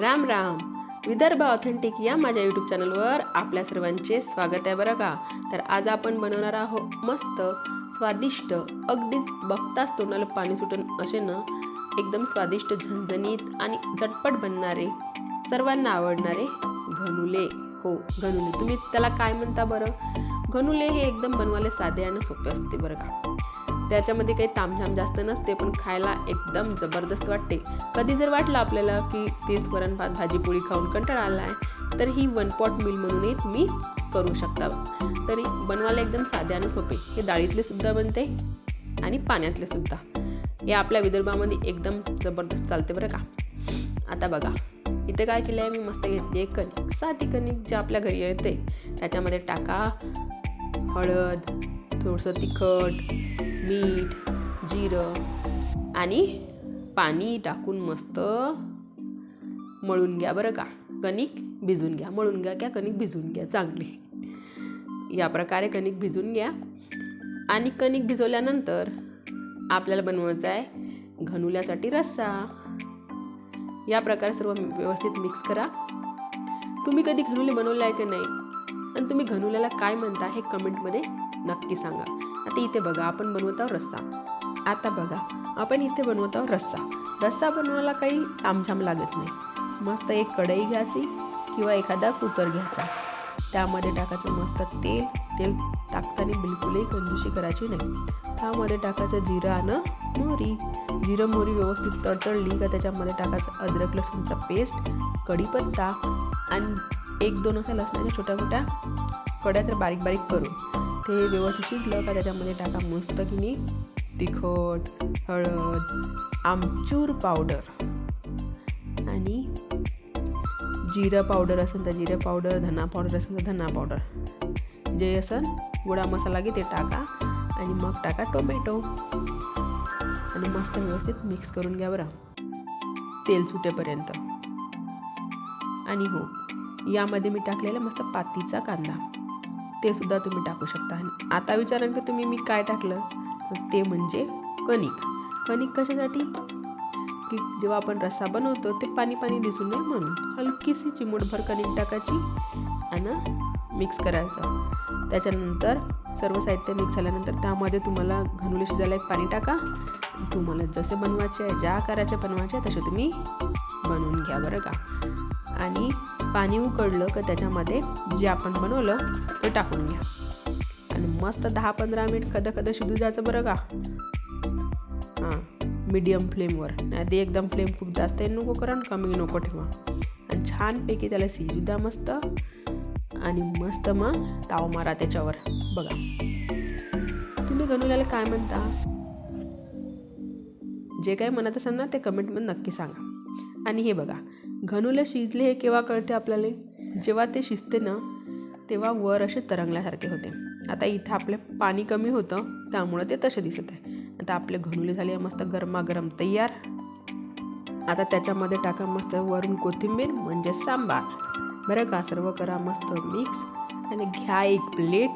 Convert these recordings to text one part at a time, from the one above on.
Ram Ram. Vidarbha authentic या माझ्या YouTube चॅनलवर आपल्या सर्वांचे स्वागत आहे बरं का? तर आज आपण बनवणार आहोत मस्त स्वादिष्ट अगदीच बघताच तोंडाला पाणी सुटून असे ना एकदम स्वादिष्ट झणझणीत आणि झटपट बनणारे सर्वांना आवडणारे घनुले. हो घनुले. तुम्ही त्याला काय म्हणता बरं? घनुले हे एकदम बनवायला साधे आणि सोपे असते बरं का? त्याच्यामध्ये काही तामझाम जास्त नसते पण खायला एकदम जबरदस्त वाटते. कधी जर वाटलं आपल्याला की तेच वरण भात भाजी पोळी खाऊन कंटाळा आला आहे तर ही वन पॉट मिल म्हणूनही तुम्ही करू शकता. तरी बनवायला एकदम साधे आणि सोपे. हे डाळीतले सुद्धा बनते आणि पाण्यातले सुद्धा. हे आपल्या विदर्भामध्ये एकदम जबरदस्त चालते बरं का. आता बघा इथे काय केलं आहे मी? मस्त घेतली आहे कणिक. साधी कणिक जे आपल्या घरी येते त्याच्यामध्ये टाका हळद थोडंसं तिखट मीठ जिरं आणि पाणी टाकून मस्त मळून घ्या बरं का. कणिक भिजून घ्या. मळून घ्या क्या कणिक भिजून घ्या चांगली. या प्रकारे कणिक भिजून घ्या. आणि कणिक भिजवल्यानंतर आपल्याला बनवायचा आहे घनुल्यासाठी रस्सा. या प्रकारे सर्व व्यवस्थित मिक्स करा. तुम्ही कधी घनुले बनवलं आहे की नाही? आणि तुम्ही घनुल्याला काय म्हणता हे कमेंटमध्ये नक्की सांगा. आता इथे बघा आपण बनवत आहोत रस्सा. आता बघा आपण इथे बनवत आहोत रस्सा. रस्सा बनवायला काही तामझाम लागत नाही. मस्त एक कढई घ्यायची किंवा एखादा कुकर घ्यायचा. त्यामध्ये टाकायचं मस्त तेल. तेल टाकताना बिलकुलही कंजूशी करायची नाही. त्यामध्ये टाकायचं जिरं आणि मोहरी. जिरं मोहरी व्यवस्थित तडतडली का त्याच्यामध्ये टाकायचं अद्रक लसूणचा पेस्ट कढीपत्ता आणि एक दोन अशा लसणाच्या छोट्या मोठ्या कड्या तर बारीक बारीक करून. ते व्यवस्थित शिजलं का त्याच्यामध्ये टाका मस्त की नाही? तिखट हळद आमचूर पावडर. आणि जिरं पावडर असेल तर जिरं पावडर धना पावडर असेल तर धना पावडर. जे असेल गोडा मसाला घे ते टाका आणि मग टाका टोमॅटो. आणि मस्त व्यवस्थित मिक्स करून घ्या बरं. तेल सुटेपर्यंत. आणि हो यामध्ये मी टाकलेला मस्त पातीचा कांदा. ते सुद्धा तुम्ही टाकू शकता. आणि आता विचाराल की तुम्ही मी काय टाकलं? ते म्हणजे कणिक. कणिक कशासाठी? की जेव्हा आपण रस्सा बनवतो ते पाणी पाणी दिसून नये म्हणून. हलकीशी चिमूटभर कणिक टाकायची आणि मिक्स करायचं. त्याच्यानंतर सर्व साहित्य मिक्स झाल्यानंतर त्यामध्ये तुम्हाला घनुले शिजायला एक पाणी टाका. तुम्हाला जसे बनवायचे आहे ज्या आकाराचे बनवायचे आहे तसे तुम्ही बनवून घ्या बरं का. आणि पाणी उकडलं का त्याच्यामध्ये जे आपण बनवलं ते टाकून घ्या. आणि मस्त दहा पंधरा मिनिट कदा कदा शिजू जायचं बरं का? हां मीडियम फ्लेमवर नाही ते एकदम फ्लेम खूप जास्त नको करा कमी नको ठेवा. आणि छानपैकी त्याला शिजू द्या मस्त. आणि मस्त मग ताव मारा त्याच्यावर. बघा. तुम्ही गणुल्याला काय म्हणता? जे काही म्हणत असाल ना ते कमेंटमध्ये नक्की सांगा. आणि हे बघा. घनुले शिजले हे केव्हा कळते आपल्याला? जेव्हा ते शिजते ना तेव्हा वर असे तरंगल्यासारखे होते. आता इथं आपले पाणी कमी होतं त्यामुळं ते तसे दिसत आहे. आता आपले घनुले झाले मस्त गरमागरम तयार. आता त्याच्यामध्ये टाका मस्त वरून कोथिंबीर म्हणजे सांबार. बरं का? सर्व करा मस्त मिक्स. आणि घ्या एक प्लेट.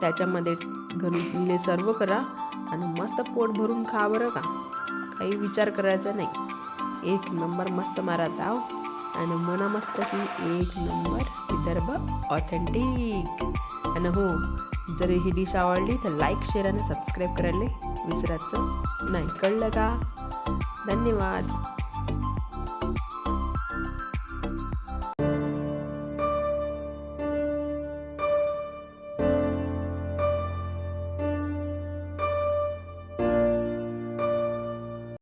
त्याच्यामध्ये घनुले सर्व करा. आणि मस्त पोट भरून खा बरं का? काही विचार करायचा नाही. एक नंबर मस्त मारत आहो. आणि मना मस्त की एक नंबर विदर्भ ऑथेंटिक आणि हो जर ही डिश आवडली तर लाईक शेअर आणि सबस्क्राईब करायला विसरायचं नाही. कळलं का? धन्यवाद.